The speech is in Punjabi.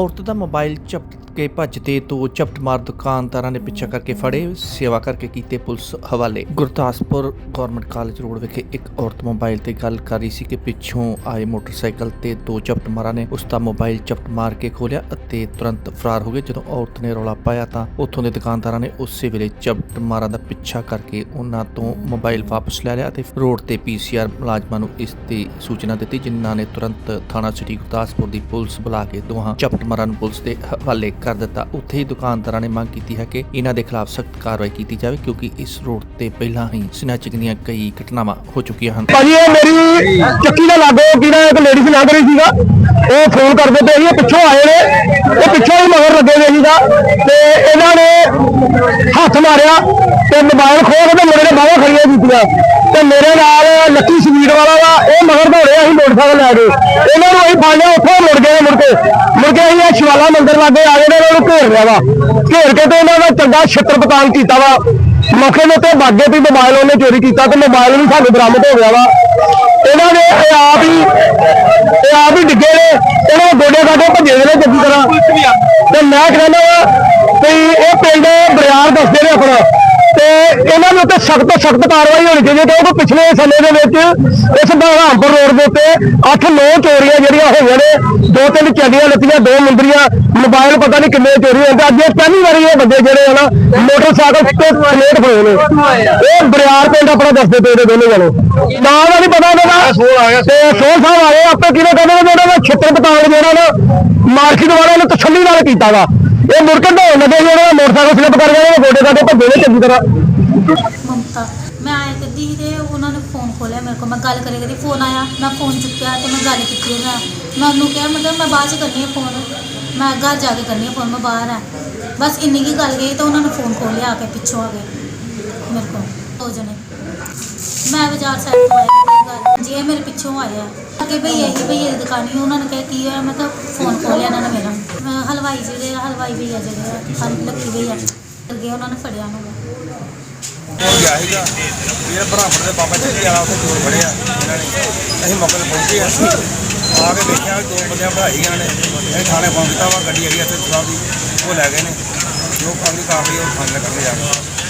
ਔਰਤ ਦਾ ਮੋਬਾਈਲ ਝਪਟ ਕੇ ਭੱਜਦੇ ਦੋ ਝਪਟ ਮਾਰ ਦੁਕਾਨਦਾਰਾਂ ਨੇ ਪਿੱਛਾ ਕਰਕੇ ਫੜੇ। ਸੇਵਾ ਕਰਕੇ ਕੀਤੇ ਪੁਲਿਸ ਹਵਾਲੇ। ਗੁਰਦਾਸਪੁਰ ਗਵਰਨਮੈਂਟ ਕਾਲਜ ਰੋਡ ਵਿਖੇ ਇੱਕ ਔਰਤ ਮੋਬਾਈਲ ਤੇ ਗੱਲ ਕਰ ਰਹੀ ਸੀ ਕਿ ਪਿੱਛੋਂ ਆਏ ਮੋਟਰਸਾਈਕਲ ਤੇ ਦੋ ਚਪਟਮਾਰਾਂ ਨੇ। ਉਸ ਦਾ ਮੋਬਾਈਲ ਝਪਟ ਮਾਰ ਕੇ ਖੋਲਿਆ ਅਤੇ ਤੁਰੰਤ ਫਰਾਰ ਹੋ ਗਏ। ਜਦੋਂ ਔਰਤ ਨੇ ਰੌਲਾ ਪਾਇਆ ਤਾਂ ਉੱਥੋਂ ਦੇ ਦੁਕਾਨਦਾਰਾਂ ਨੇ ਉਸੇ ਵੇਲੇ ਚਪਟਮਾਰਾਂ ਦਾ ਪਿੱਛਾ ਕਰਕੇ ਉਹਨਾਂ ਤੋਂ ਮੋਬਾਈਲ ਵਾਪਸ ਲੈ ਲਿਆ ਅਤੇ ਰੋਡ ਤੇ ਪੀਸੀਆਰ ਮੁਲਾਜ਼ਮਾਂ ਨੂੰ ਇਸ ਦੀ ਸੂਚਨਾ ਦਿੱਤੀ, ਜਿਨ੍ਹਾਂ ਨੇ ਤੁਰੰਤ ਥਾਣਾ ਸਿਟੀ ਗੁਰਦਾਸਪੁਰ ਦੀ ਪੁਲਿਸ ਬੁਲਾ ਕੇ ਦੋਹਾਂ ਚਪਟਮਾਰਾਂ ਨੂੰ ਪੁਲਿਸ ਦੇ ਹਵਾਲੇ ਕਰ ਦਿੱਤਾ। ਉੱਥੇ ਹੀ ਦੁਕਾਨਦਾਰਾਂ ਨੇ ਮੰਗ ਕੀਤੀ ਹੈ ਕਿ ਇਹਨਾਂ ਦੇ ਖਿਲਾਫ ਸਖਤ ਕਾਰਵਾਈ ਕੀਤੀ ਜਾਵੇ ਕਿਉਂਕਿ ਇਸ ਰੋਡ ਤੇ ਪਹਿਲਾਂ ਹੀ ਸਨੈਚਿੰਗ ਦੀਆਂ ਕਈ ਘਟਨਾਵਾਂ ਹੋ ਚੁੱਕੀਆਂ ਹਨ। ਭਾਜੀ, ਇਹ ਮੇਰੀ ਚੱਕੀ ਦਾ ਲਾਗੋ ਕਿਹੜਾ ਇੱਕ ਲੇਡੀਜ਼ ਲੰਘ ਰਹੀ ਸੀਗਾ, ਉਹ ਫੋਨ ਕਰਦੇ ਪਏ ਸੀ ਪਿੱਛੋਂ ਆਏ ਨੇ, ਇਹ ਪਿੱਛੋਂ ਹੀ ਮਗਰ ਲੱਗੇ ਹੋਏ ਸੀਗਾ ਤੇ ਇਹਨਾਂ ਨੇ ਹੱਥ ਮਾਰਿਆ ਤੇ ਮੋਬਾਈਲ ਖੋਹ ਕੇ ਤੇ ਮੇਰੇ ਨੇ ਬਾਹਾਂ ਖੜੀਆਂ ਕੀਤੀਆਂ ਤੇ ਮੇਰੇ ਨਾਲ ਲੱਕੀ ਸਪੀਡ ਵਾਲਾ ਵਾ, ਇਹ ਮਗਰ ਦੌੜੇ, ਅਸੀਂ ਮੋਟਰਸਾਈਕਲ ਲੈ ਕੇ ਇਹਨਾਂ ਨੂੰ ਅਸੀਂ ਫੜ ਲਿਆ ਉੱਥੋਂ ਮੁੜ ਗਏ ਮੁੜ ਕੇ। ਮੁੜ ਕੇ ਇਹ ਸ਼ਿਵਾਲਾ ਮੰਦਿਰ ਲਾਗੇ ਆ ਗਏ ਨੇ ਨੂੰ ਘੇਰ ਲਿਆ ਵਾ। ਘੇਰ ਕੇ ਤੇ ਉਹਨਾਂ ਦਾ ਚੰਗਾ ਛਿੱਤਰ ਪਤਾਨ ਕੀਤਾ ਵਾ। ਮੌਕੇ ਦੇ ਉੱਤੇ ਬਾਗੇ ਵੀ ਮੋਬਾਈਲ ਉਹਨੇ ਚੋਰੀ ਕੀਤਾ ਤੇ ਮੋਬਾਈਲ ਵੀ ਸਾਨੂੰ ਬਰਾਮਦ ਹੋ ਗਿਆ ਵਾ। ਇਹਨਾਂ ਨੇ ਇਹ ਆਪ ਹੀ ਇਹ ਆਪ ਹੀ ਡਿੱਗੇ ਨੇ। ਇਹਨਾਂ ਦੇ ਗੋਡੇ ਗਾਡੇ ਭੱਜੇ ਦੇ ਨੇ ਚੰਗੀ ਤਰ੍ਹਾਂ। ਤੇ ਮੈਂ ਕਹਿੰਦਾ ਵਾ ਵੀ ਇਹ ਪਿੰਡ ਬਰਿਆਰ ਦੱਸਦੇ ਨੇ ਆਪਣਾ। ਤੇ ਇਹਨਾਂ ਦੇ ਉੱਤੇ ਸਖਤ ਤੋਂ ਸਖਤ ਕਾਰਵਾਈ ਹੋਣੀ ਚਾਹੀਦੀ ਹੈ ਕਿਉਂਕਿ ਪਿਛਲੇ ਸਮੇਂ ਦੇ ਵਿੱਚ ਇਸ ਬਹਾਮਪੁਰ ਰੋਡ ਦੇ ਉੱਤੇ 8-9 ਚੋਰੀਆਂ ਜਿਹੜੀਆਂ ਹੋਈਆਂ ਨੇ ਦੋ ਤਿੰਨ ਚੱਲੀਆਂ ਲੱਤੀਆਂ ਦੋ ਮੁੰਦਰੀਆਂ ਮੋਬਾਈਲ ਪਤਾ ਨਹੀਂ ਕਿੰਨੇ ਚੋਰੀ ਹੁੰਦੇ ਅੱਜ ਇਹ ਪਹਿਲੀ ਵਾਰੀ ਇਹ ਬੰਦੇ ਜਿਹੜੇ ਆ ਨਾ ਮੋਟਰਸਾਈਕਲ ਤੇ ਪਲੇਟ ਹੋਏ ਨੇ। ਇਹ ਬਰਿਆਰ ਪਿੰਡ ਆਪਣਾ ਦੱਸਦੇ ਪਏ ਨੇ ਦੋਨੇ ਜਣੇ। ਨਾਂ ਦਾ ਨਹੀਂ ਪਤਾ ਉਹਨਾਂ ਤੇ ਸੋਲ ਸਾਹਿਬ ਆਏ ਆਪੇ ਕਿਹਨੇ ਕਹਿੰਦੇ ਨੇ ਜਿਹੜਾ ਦਾ ਛਿੱਤਰ ਪਤਾਲ ਜਿਹੜਾ ਨਾ ਮਾਰਕੀਟ ਵਾਲਿਆਂ ਨੇ ਤਸੱਲੀ ਨਾਲ ਕੀਤਾ ਵਾ। ਇਹ ਮੁੜ ਕੇ ਢੋਣ ਲੱਗੇ ਜਿਹੜਾ ਮੋਟਰਸਾਈਕਲ ਸਲਿੱਪ ਕਰ ਗਿਆ ਉਹ ਗੋਡੇ ਗਾਡੇ ਭੱਜੇ ਨੇ ਚੰਗੀ ਤਰ੍ਹਾਂ। ਮਮਤਾ, ਮੈਂ ਆਇਆ ਕਰਦੀ ਸੀ ਤੇ ਉਹਨਾਂ ਨੇ ਫੋਨ ਖੋਲਿਆ ਮੇਰੇ ਕੋਲ। ਮੈਂ ਗੱਲ ਕਰੇ ਕਰਦੀ ਫੋਨ ਆਇਆ, ਮੈਂ ਫੋਨ ਚੁੱਕਿਆ ਤੇ ਮੈਂ ਗੱਲ ਕੀਤੀ ਉਹਨਾਂ ਮੈਂ ਉਹਨੂੰ ਕਿਹਾ, ਮਤਲਬ ਮੈਂ ਬਾਅਦ ਚ ਕਰਨੀ ਹੈ ਫੋਨ ਮੈਂ ਘਰ ਜਾ ਕੇ ਕਰਨੀ ਹੈ ਫੋਨ ਮੈਂ ਬਾਹਰ ਆ। ਬਸ ਇੰਨੀ ਕੀ ਗੱਲ ਗਈ ਤਾਂ ਉਹਨਾਂ ਨੇ ਫੋਨ ਖੋਲਿਆ ਆ ਕੇ ਪਿੱਛੋਂ ਆ ਕੇ, ਮੇਰੇ ਕੋਲ। ਦੋ ਜਣੇ। ਮੈਂ ਬਾਜ਼ਾਰ ਸਾਈਡ ਤੋਂ ਆਇਆ ਗੱਲ ਜੀ ਇਹ ਮੇਰੇ ਪਿੱਛੋਂ ਆਇਆ ਕਿ ਭਈ ਇਹ ਭਈ ਇਹ ਦੁਕਾਨੀ ਉਹਨਾਂ ਨੇ ਕਿਹਾ ਕੀ ਹੋਇਆ ਮੈਂ ਤਾਂ ਫੋਨ ਖੋਲਿਆ ਇਹਨਾਂ ਨੇ ਮੇਰਾ। ਮੈਂ ਹਲਵਾਈ ਜਿਹੜੇ ਆ, ਹਲਵਾਈ ਭਈਆ ਜਿਹੜੇ ਆ, ਹਲ ਲੱਕੀ ਭਈਆ ਅੱਗੇ ਉਹਨਾਂ ਨੇ ਫੜਿਆ ਨੂੰ। ਉਹ ਗਿਆ ਸੀਗਾ। ਇਹ ਬਰਾਬਰ ਦੇ ਬਾਬਾ ਜੀ ਵਾਲਾ ਉੱਥੇ ਚੋਰ ਫੜਿਆ ਇਹਨਾਂ ਨੇ। ਅਸੀਂ ਮੌਕੇ ਤੇ ਪਹੁੰਚੇ ਆ। ਆ ਕੇ ਦੇਖਿਆ ਵੀ ਦੋ ਬੰਦਿਆਂ ਭਰਾਈ ਇਹਨਾਂ ਨੇ। ਇਹ ਥਾਣੇ ਫੋਨ ਕੀਤਾ ਵਾ ਗੱਡੀ ਹੈਗੀ ਇੱਥੇ ਸਾਹਿਬ ਦੀ। ਉਹ ਲੈ ਗਏ ਨੇ। ਜੋ ਕਾਨੂੰਨੀ ਕਾਰਵਾਈ ਉਹ ਥਾਣੇ ਕਰਦੇ ਜਾ ਕੇ